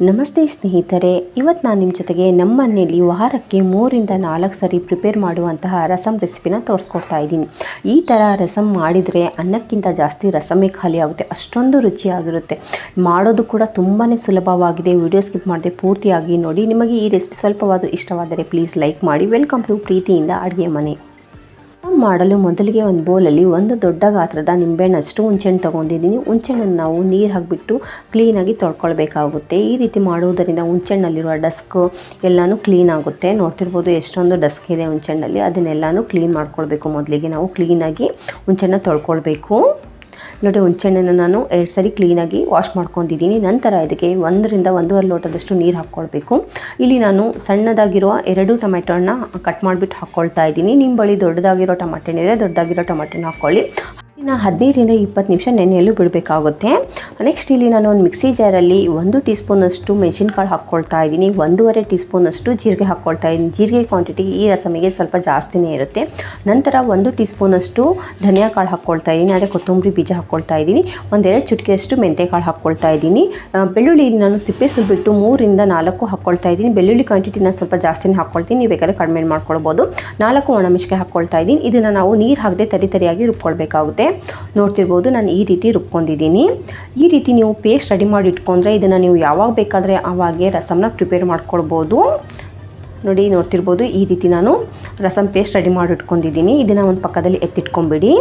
ನಮಸ್ತೆ ಸ್ನೇಹಿತರೆ ಇವತ್ತು ನಾನು ನಿಮ್ಮ ಜೊತೆಗೆ ನಮ್ಮ ಮನೆಯಲ್ಲಿ ವಾರಕ್ಕೆ ಮೂರಿಂದ ನಾಲ್ಕು ಸರಿ ಪ್ರಿಪೇರ್ ಮಾಡುವಂತಹ ರಸಮ್ ರೆಸಿಪಿನ ತೋರಿಸ್ಕೊಡ್ತಾ ಇದ್ದೀನಿ. ಈ ಥರ ರಸಮ್ ಮಾಡಿದರೆ ಅನ್ನಕ್ಕಿಂತ ಜಾಸ್ತಿ ರಸಮೇ ಖಾಲಿ ಆಗುತ್ತೆ, ಅಷ್ಟೊಂದು ರುಚಿಯಾಗಿರುತ್ತೆ. ಮಾಡೋದು ಕೂಡ ತುಂಬಾ ಸುಲಭವಾಗಿದೆ ವಿಡಿಯೋ ಸ್ಕಿಪ್ ಮಾಡದೆ ಪೂರ್ತಿಯಾಗಿ ನೋಡಿ. ನಿಮಗೆ ಈ ರೆಸಿಪಿ ಸ್ವಲ್ಪವಾದರೂ ಇಷ್ಟವಾದರೆ ಪ್ಲೀಸ್ ಲೈಕ್ ಮಾಡಿ. ವೆಲ್ಕಮ್ ಟು ಪ್ರೀತಿಯಿಂದ ಅಡುಗೆ ಮನೆ. ಮಾಡಲು ಮೊದಲಿಗೆ ಒಂದು ಬೌಲಲ್ಲಿ ಒಂದು ದೊಡ್ಡ ಗಾತ್ರದ ನಿಂಬೆಹಣ್ಣಷ್ಟು ಹುಂಚೆಹಣ್ಣು ತೊಗೊಂಡಿದ್ದೀನಿ. ಹುಂಚೆಹಣ್ಣನ್ನು ನಾವು ನೀರು ಹಾಕಿಬಿಟ್ಟು ಕ್ಲೀನಾಗಿ ತೊಳ್ಕೊಳ್ಬೇಕಾಗುತ್ತೆ. ಈ ರೀತಿ ಮಾಡುವುದರಿಂದ ಹುಂಚೆಹಣ್ಣಲ್ಲಿರುವ ಡಸ್ಕ್ ಎಲ್ಲನೂ ಕ್ಲೀನ್ ಆಗುತ್ತೆ. ನೋಡ್ತಿರ್ಬೋದು ಎಷ್ಟೊಂದು ಡಸ್ಕ್ ಇದೆ ಹುಂಚೆಹಣ್ಣಲ್ಲಿ ಅದನ್ನೆಲ್ಲನೂ ಕ್ಲೀನ್ ಮಾಡ್ಕೊಳ್ಬೇಕು. ಮೊದಲಿಗೆ ನಾವು ಕ್ಲೀನಾಗಿ ಹುಂಚೆಹಣ್ಣ ತೊಳ್ಕೊಳ್ಬೇಕು. ನೋಡಿ, ಹುಣಸೆಹಣ್ಣನ್ನು ನಾನು ಎರಡು ಸರಿ ಕ್ಲೀನಾಗಿ ವಾಶ್ ಮಾಡ್ಕೊಂಡಿದ್ದೀನಿ. ನಂತರ ಇದಕ್ಕೆ ಒಂದರಿಂದ ಒಂದೂವರೆ ಲೋಟದಷ್ಟು ನೀರು ಹಾಕ್ಕೊಳ್ಬೇಕು. ಇಲ್ಲಿ ನಾನು ಸಣ್ಣದಾಗಿರುವ ಎರಡು ಟೊಮೆಟೊನ ಕಟ್ ಮಾಡಿಬಿಟ್ಟು ಹಾಕ್ಕೊಳ್ತಾ ಇದ್ದೀನಿ. ನಿಮ್ಮ ಬಳಿ ದೊಡ್ಡದಾಗಿರೋ ಟೊಮೆಟೊ ಇದ್ದರೆ ದೊಡ್ಡದಾಗಿರೋ ಟೊಮೆಟೊನ ಹಾಕ್ಕೊಳ್ಳಿ. ಇನ್ನು ಹದಿನೈದರಿಂದ ಇಪ್ಪತ್ತು ನಿಮಿಷ ನೆನೆಯಲು ಬಿಡಬೇಕಾಗುತ್ತೆ. ನೆಕ್ಸ್ಟ್ ಇಲ್ಲಿ ನಾನು ಒಂದು ಮಿಕ್ಸಿ ಜಾರಲ್ಲಿ ಒಂದು ಟೀ ಸ್ಪೂನಷ್ಟು ಮೆಣಸಿನ್ಕಾಳು ಹಾಕ್ಕೊಳ್ತಾ ಇದ್ದೀನಿ. ಒಂದೂವರೆ ಟೀ ಸ್ಪೂನಷ್ಟು ಜೀರಿಗೆ ಹಾಕ್ಕೊಳ್ತಾ ಇದ್ದೀನಿ. ಜೀರಿಗೆ ಕ್ವಾಂಟಿಟಿ ಈ ರಸಮಿಗೆ ಸ್ವಲ್ಪ ಜಾಸ್ತಿನೇ ಇರುತ್ತೆ. ನಂತರ ಒಂದು ಟೀ ಸ್ಪೂನಷ್ಟು ಧನಿಯಾ ಕಾಳು ಹಾಕ್ಕೊಳ್ತಾ ಇದ್ದೀನಿ. ಅದೇ ಕೊತ್ತಂಬರಿ ಬೀಜ ಹಾಕ್ಕೊಳ್ತಾ ಇದ್ದೀನಿ. ಒಂದೆರಡು ಚುಟಿಕೆಯಷ್ಟು ಮೆಂತೆಕಾಳು ಹಾಕ್ಕೊಳ್ತಾ ಇದ್ದೀನಿ. ಬೆಳ್ಳುಳ್ಳಿ ನಾನು ಸಿಪ್ಪೆ ಸುಲ್ಬಿಟ್ಟು ಮೂರಿಂದ ನಾಲ್ಕು ಹಾಕ್ಕೊಳ್ತಾ ಇದ್ದೀನಿ. ಬೆಳ್ಳುಳ್ಳಿ ಕ್ವಾಂಟಿಟಿ ನಾನು ಸ್ವಲ್ಪ ಜಾಸ್ತಿನೇ ಹಾಕ್ಕೊಳ್ತೀನಿ. ನೀವು ಬೇಕಾದ್ರೆ ಕಡಿಮೆ ಮಾಡ್ಕೊಳ್ಬೋದು. ನಾಲ್ಕು ಒಣಮೆಣಸಿಗೆ ಹಾಕ್ಕೊಳ್ತಾ ಇದ್ದೀನಿ. ಇದನ್ನು ನಾವು ನೀರು ಹಾಕದೆ ತರಿ ತರಿಯಾಗಿ ರುಬ್ಕೊಳ್ಬೇಕಾಗುತ್ತೆ. ನೋಡ್ತಿರ್ಬೋದು, ನಾನು ಈ ರೀತಿ ರುಬ್ಕೊಂಡಿದ್ದೀನಿ. ಈ ರೀತಿ ನೀವು ಪೇಸ್ಟ್ ರೆಡಿ ಮಾಡಿ ಇಟ್ಕೊಂಡ್ರೆ ಇದನ್ನು ನೀವು ಯಾವಾಗ ಬೇಕಾದರೆ ಆವಾಗೆ ರಸಮನ್ನ ಪ್ರಿಪೇರ್ ಮಾಡ್ಕೊಳ್ಬೋದು. ನೋಡಿ, ನೋಡ್ತಿರ್ಬೋದು, ಈ ರೀತಿ ನಾನು ರಸಮ್ ಪೇಸ್ಟ್ ರೆಡಿ ಮಾಡಿ ಇಟ್ಕೊಂಡಿದ್ದೀನಿ ಇದನ್ನು ಒಂದು ಪಕ್ಕದಲ್ಲಿ ಎತ್ತಿಟ್ಕೊಂಬಿಡಿ.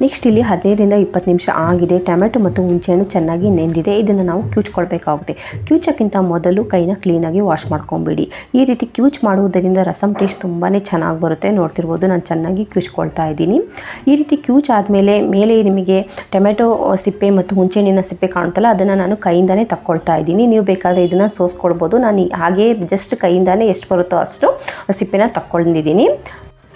ನೆಕ್ಸ್ಟ್ ಇಲ್ಲಿ ಹದಿನೈದರಿಂದ ಇಪ್ಪತ್ತು ನಿಮಿಷ ಆಗಿದೆ. ಟೊಮೆಟೊ ಮತ್ತು ಹುಣಸೆಹಣ್ಣು ಚೆನ್ನಾಗಿ ನೆಂದಿದೆ. ಇದನ್ನು ನಾವು ಕ್ಯೂಚ್ಕೊಳ್ಬೇಕಾಗುತ್ತೆ. ಕ್ಯೂಚಕ್ಕಿಂತ ಮೊದಲು ಕೈನ ಕ್ಲೀನಾಗಿ ವಾಶ್ ಮಾಡ್ಕೊಂಬಿಡಿ. ಈ ರೀತಿ ಕ್ಯೂಚ್ ಮಾಡುವುದರಿಂದ ರಸಮ್ ಟೇಸ್ಟ್ ತುಂಬಾ ಚೆನ್ನಾಗಿ ಬರುತ್ತೆ. ನೋಡ್ತಿರ್ಬೋದು, ನಾನು ಚೆನ್ನಾಗಿ ಕ್ಯೂಚ್ಕೊಳ್ತಾ ಇದ್ದೀನಿ. ಈ ರೀತಿ ಕ್ಯೂಚ್ ಆದಮೇಲೆ ಮೇಲೆ ನಿಮಗೆ ಟೊಮೆಟೊ ಸಿಪ್ಪೆ ಮತ್ತು ಹುಣಸೆಹಣ್ಣಿನ ಸಿಪ್ಪೆ ಕಾಣುತ್ತಲ್ಲ ಅದನ್ನು ನಾನು ಕೈಯಿಂದನೇ ತಕ್ಕೊಳ್ತಾ ಇದ್ದೀನಿ. ನೀವು ಬೇಕಾದರೆ ಇದನ್ನು ಸೋಸ್ಕೊಳ್ಬೋದು. ನಾನು ಹಾಗೇ ಜಸ್ಟ್ ಕೈಯಿಂದನೇ ಎಷ್ಟು ಬರುತ್ತೋ ಅಷ್ಟು ಸಿಪ್ಪೆನ ತಕ್ಕೊಂಡಿದ್ದೀನಿ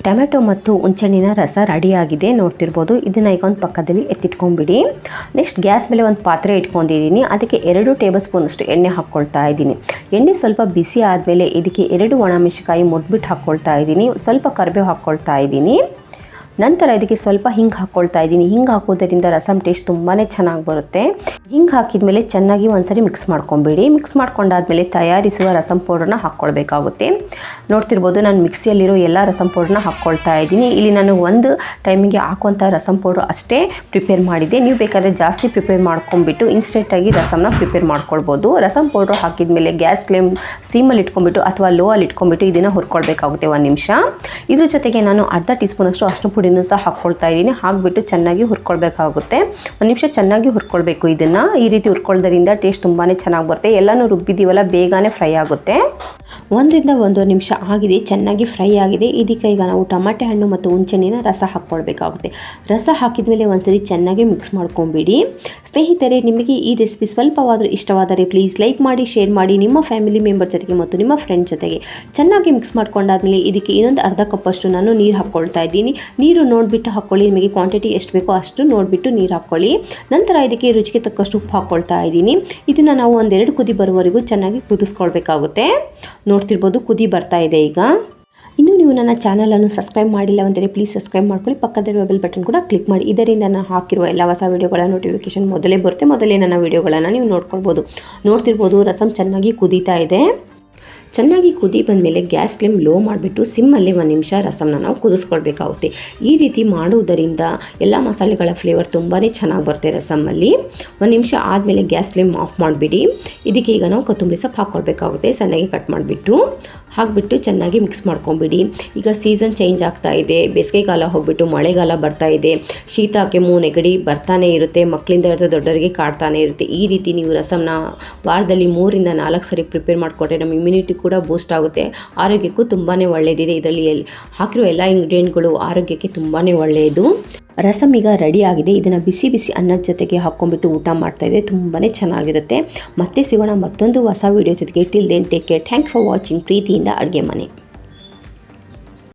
ಟೊಮೆಟೊ ಮತ್ತು ಹುಂಚೆಹಣ್ಣಿನ ರಸ ರೆಡಿಯಾಗಿದೆ. ನೋಡ್ತಿರ್ಬೋದು. ಇದನ್ನು ಈಗ ಒಂದು ಪಕ್ಕದಲ್ಲಿ ಎತ್ತಿಟ್ಕೊಂಡ್ಬಿಡಿ. ನೆಕ್ಸ್ಟ್ ಗ್ಯಾಸ್ ಮೇಲೆ ಒಂದು ಪಾತ್ರೆ ಇಟ್ಕೊಂಡಿದ್ದೀನಿ. ಅದಕ್ಕೆ ಎರಡು ಟೇಬಲ್ ಸ್ಪೂನಷ್ಟು ಎಣ್ಣೆ ಹಾಕ್ಕೊಳ್ತಾ ಇದ್ದೀನಿ. ಎಣ್ಣೆ ಸ್ವಲ್ಪ ಬಿಸಿ ಆದಮೇಲೆ ಇದಕ್ಕೆ ಎರಡು ಒಣಮೆಣಸಿಕಾಯಿ ಮುಟ್ಬಿಟ್ಟು ಹಾಕ್ಕೊಳ್ತಾ ಇದ್ದೀನಿ. ಸ್ವಲ್ಪ ಕರಿಬೇವು ಹಾಕ್ಕೊಳ್ತಾ ಇದ್ದೀನಿ. ನಂತರ ಇದಕ್ಕೆ ಸ್ವಲ್ಪ ಹಿಂಗೆ ಹಾಕ್ಕೊಳ್ತಾ ಇದ್ದೀನಿ. ಹಿಂಗೆ ಹಾಕೋದರಿಂದ ರಸಮ್ ಟೇಸ್ಟ್ ತುಂಬಾ ಚೆನ್ನಾಗಿ ಬರುತ್ತೆ. ಹಿಂಗೆ ಹಾಕಿದ್ಮೇಲೆ ಚೆನ್ನಾಗಿ ಒಂದ್ಸರಿ ಮಿಕ್ಸ್ ಮಾಡ್ಕೊಬೇಡಿ. ಮಿಕ್ಸ್ ಮಾಡ್ಕೊಂಡಾದ್ಮೇಲೆ ತಯಾರಿಸುವ ರಸಂ ಪೌಡ್ರನ್ನ ಹಾಕ್ಕೊಳ್ಬೇಕಾಗುತ್ತೆ ನೋಡ್ತಿರ್ಬೋದು ನಾನು ಮಿಕ್ಸಿಯಲ್ಲಿರೋ ಎಲ್ಲ ರಸಂ ಪೌಡರ್ನ ಹಾಕ್ಕೊಳ್ತಾ ಇದ್ದೀನಿ. ಇಲ್ಲಿ ನಾನು ಒಂದು ಟೈಮಿಗೆ ಹಾಕುವಂಥ ರಸಂ ಪೌಡರ್ ಅಷ್ಟೇ ಪ್ರಿಪೇರ್ ಮಾಡಿದ್ದೆ. ನೀವು ಬೇಕಾದ್ರೆ ಜಾಸ್ತಿ ಪ್ರಿಪೇರ್ ಮಾಡ್ಕೊಂಬಿಟ್ಟು ಇನ್ಸ್ಟೆಂಟಾಗಿ ರಸಮ್ನ ಪ್ರಿಪೇರ್ ಮಾಡ್ಕೊಳ್ಬೋದು. ರಸಂ ಪೌಡರ್ ಹಾಕಿದ್ಮೇಲೆ ಗ್ಯಾಸ್ ಫ್ಲೇಮ್ ಸೀಮಲ್ಲಿ ಇಟ್ಕೊಂಡ್ಬಿಟ್ಟು ಅಥವಾ ಲೋ ಅಲ್ಲಿ ಇಟ್ಕೊಂಡ್ಬಿಟ್ಟು ಇದನ್ನು ಹುರ್ಕೊಳ್ಬೇಕಾಗುತ್ತೆ ಒಂದು ನಿಮಿಷ. ಇದ್ರ ಜೊತೆಗೆ ನಾನು ಅರ್ಧ ಟೀ ಸ್ಪೂನಷ್ಟು ಅಷ್ಟು ಪುಡಿನೂ ಸಹ ಹಾಕ್ಕೊಳ್ತಾ ಇದ್ದೀನಿ. ಹಾಕ್ಬಿಟ್ಟು ಚೆನ್ನಾಗಿ ಹುರ್ಕೊಳ್ಬೇಕಾಗುತ್ತೆ. ಒಂದು ನಿಮಿಷ ಚೆನ್ನಾಗಿ ಹುರ್ಕೊಳ್ಬೇಕು ಇದನ್ನು. ಈ ರೀತಿ ಹುರ್ಕೊಳ್ಳೋದ್ರಿಂದ ಟೇಸ್ಟ್ ತುಂಬಾ ಚೆನ್ನಾಗಿ ಬರುತ್ತೆ. ಎಲ್ಲನೂ ರುಬ್ಬಿದ್ದೀವಲ್ಲ, ಬೇಗನೆ ಫ್ರೈ ಆಗುತ್ತೆ. ಒಂದರಿಂದ ಒಂದು ನಿಮಿಷ ಆಗಿದೆ. ಚೆನ್ನಾಗಿ ಫ್ರೈ ಆಗಿದೆ. ಇದಕ್ಕೆ ಈಗ ನಾವು ಟಮಾಟೆ ಹಣ್ಣು ಮತ್ತು ಹುಂಚೆಣ್ಣಿನ ರಸ ಹಾಕ್ಕೊಳ್ಬೇಕಾಗುತ್ತೆ. ರಸ ಹಾಕಿದ ಮೇಲೆ ಒಂದ್ಸರಿ ಚೆನ್ನಾಗಿ ಮಿಕ್ಸ್ ಮಾಡ್ಕೊಂಬಿಡಿ. ಸ್ನೇಹಿತರೆ, ನಿಮಗೆ ಈ ರೆಸಿಪಿ ಸ್ವಲ್ಪವಾದರೂ ಇಷ್ಟವಾದರೆ ಪ್ಲೀಸ್ ಲೈಕ್ ಮಾಡಿ ಶೇರ್ ಮಾಡಿ. ನಿಮ್ಮ ಫ್ಯಾಮಿಲಿ ಮೆಂಬರ್ ಜೊತೆಗೆ ಮತ್ತು ನಿಮ್ಮ ಫ್ರೆಂಡ್ ಜೊತೆಗೆ ಚೆನ್ನಾಗಿ ಮಿಕ್ಸ್ ಮಾಡ್ಕೊಂಡಾದ್ಮೇಲೆ ಇದಕ್ಕೆ ಇನ್ನೊಂದು ಅರ್ಧ ಕಪ್ಪಷ್ಟು ನಾನು ನೀರು ಹಾಕ್ಕೊಳ್ತಾ ಇದ್ದೀನಿ. ನೀರು ನೋಡಿಬಿಟ್ಟು ಹಾಕ್ಕೊಳ್ಳಿ ನಿಮಗೆ ಕ್ವಾಂಟಿಟಿ ಎಷ್ಟು ಬೇಕೋ ಅಷ್ಟು ನೋಡಿಬಿಟ್ಟು ನೀರು ಹಾಕ್ಕೊಳ್ಳಿ ನಂತರ ಇದಕ್ಕೆ ರುಚಿಗೆ ತಕ್ಕಷ್ಟು ಉಪ್ಪು ಹಾಕ್ಕೊಳ್ತಾ ಇದ್ದೀನಿ. ಇದನ್ನು ನಾವು ಒಂದೆರಡು ಕುದಿ ಬರುವವರೆಗೂ ಚೆನ್ನಾಗಿ ಕುದಿಸ್ಕೊಳ್ಬೇಕಾಗುತ್ತೆ. ನೋಡ್ತಿರ್ಬೋದು ಕುದಿ ಬರ್ತಾ ಇದೆ ಈಗ. ಇನ್ನೂ ನೀವು ನನ್ನ ಚಾನಲನ್ನು ಸಬ್ಸ್ಕ್ರೈಬ್ ಮಾಡಿಲ್ಲ ಅಂದರೆ ಪ್ಲೀಸ್ ಸಬ್ಸ್ಕ್ರೈಬ್ ಮಾಡ್ಕೊಳ್ಳಿ. ಪಕ್ಕದಲ್ಲಿರುವ ಬೆಲ್ ಬಟನ್ ಕೂಡ ಕ್ಲಿಕ್ ಮಾಡಿ. ಇದರಿಂದ ನಾನು ಹಾಕಿರುವ ಎಲ್ಲ ಹೊಸ ವೀಡಿಯೋಗಳ ನೋಟಿಫಿಕೇಶನ್ ಮೊದಲೇ ಬರುತ್ತೆ. ಮೊದಲೇ ನನ್ನ ವೀಡಿಯೋಗಳನ್ನು ನೀವು ನೋಡ್ಕೊಳ್ಬೋದು. ನೋಡ್ತಿರ್ಬೋದು ರಸಮ್ ಚೆನ್ನಾಗಿ ಕುದೀತಾ ಇದೆ. ಚೆನ್ನಾಗಿ ಕುದಿ ಬಂದಮೇಲೆ ಗ್ಯಾಸ್ ಫ್ಲೇಮ್ ಲೋ ಮಾಡಿಬಿಟ್ಟು ಸಿಮ್ಮಲ್ಲಿ ಒಂದು ನಿಮಿಷ ರಸಮ್ನ ನಾವು ಕುದಿಸ್ಕೊಳ್ಬೇಕಾಗುತ್ತೆ. ಈ ರೀತಿ ಮಾಡುವುದರಿಂದ ಎಲ್ಲ ಮಸಾಲೆಗಳ ಫ್ಲೇವರ್ ತುಂಬಾ ಚೆನ್ನಾಗಿ ಬರುತ್ತೆ ರಸಮ್ಮಲ್ಲಿ. ಒಂದು ನಿಮಿಷ ಆದಮೇಲೆ ಗ್ಯಾಸ್ ಫ್ಲೇಮ್ ಆಫ್ ಮಾಡಿಬಿಡಿ. ಇದಕ್ಕೆ ಈಗ ನಾವು ಕೊತ್ತಂಬರಿ ಸೊಪ್ಪು ಹಾಕ್ಕೊಳ್ಬೇಕಾಗುತ್ತೆ, ಸಣ್ಣಗೆ ಕಟ್ ಮಾಡಿಬಿಟ್ಟು. ಹಾಕ್ಬಿಟ್ಟು ಚೆನ್ನಾಗಿ ಮಿಕ್ಸ್ ಮಾಡ್ಕೊಂಬಿಡಿ. ಈಗ ಸೀಸನ್ ಚೇಂಜ್ ಆಗ್ತಾ ಇದೆ, ಬೇಸಿಗೆಗಾಲ ಹೋಗ್ಬಿಟ್ಟು ಮಳೆಗಾಲ ಬರ್ತಾ ಇದೆ. ಶೀತ ಕೆಮ್ಮು ನೆಗಡಿ ಬರ್ತಾನೆ ಇರುತ್ತೆ, ಮಕ್ಕಳಿಂದ ಹಿಡಿದು ದೊಡ್ಡವರಿಗೆ ಕಾಡ್ತಾನೆ ಇರುತ್ತೆ. ಈ ರೀತಿ ನೀವು ರಸಮ್ನ ವಾರದಲ್ಲಿ ಮೂರಿಂದ ನಾಲ್ಕು ಸರಿ ಪ್ರಿಪೇರ್ ಮಾಡಿಕೊಟ್ರೆ ನಮ್ಮ ಇಮ್ಯುನಿಟಿ ಕೂಡ ಬೂಸ್ಟ್ ಆಗುತ್ತೆ. ಆರೋಗ್ಯಕ್ಕೂ ತುಂಬಾ ಒಳ್ಳೆಯದಿದೆ ಇದರಲ್ಲಿ. ಹಾಕಿರೋ ಎಲ್ಲ ಇಂಗ್ರೀಡಿಯೆಂಟ್ಗಳು ಆರೋಗ್ಯಕ್ಕೆ ತುಂಬಾ ಒಳ್ಳೆಯದು ರಸಮ್ ಈಗ ರೆಡಿ ಆಗಿದೆ. ಇದನ್ನು ಬಿಸಿ ಬಿಸಿ ಅನ್ನದ ಜೊತೆಗೆ ಹಾಕ್ಕೊಂಡ್ಬಿಟ್ಟು ಊಟ ಮಾಡ್ತಾ ಇದ್ರೆ ತುಂಬಾ ಚೆನ್ನಾಗಿರುತ್ತೆ. ಮತ್ತೆ ಸಿಗೋಣ ಮತ್ತೊಂದು ಹೊಸ ವೀಡಿಯೋ ಜೊತೆಗೆ. Till then take care thank for watching ಪ್ರೀತಿಯಿಂದ ಅಡುಗೆ ಮನೆ.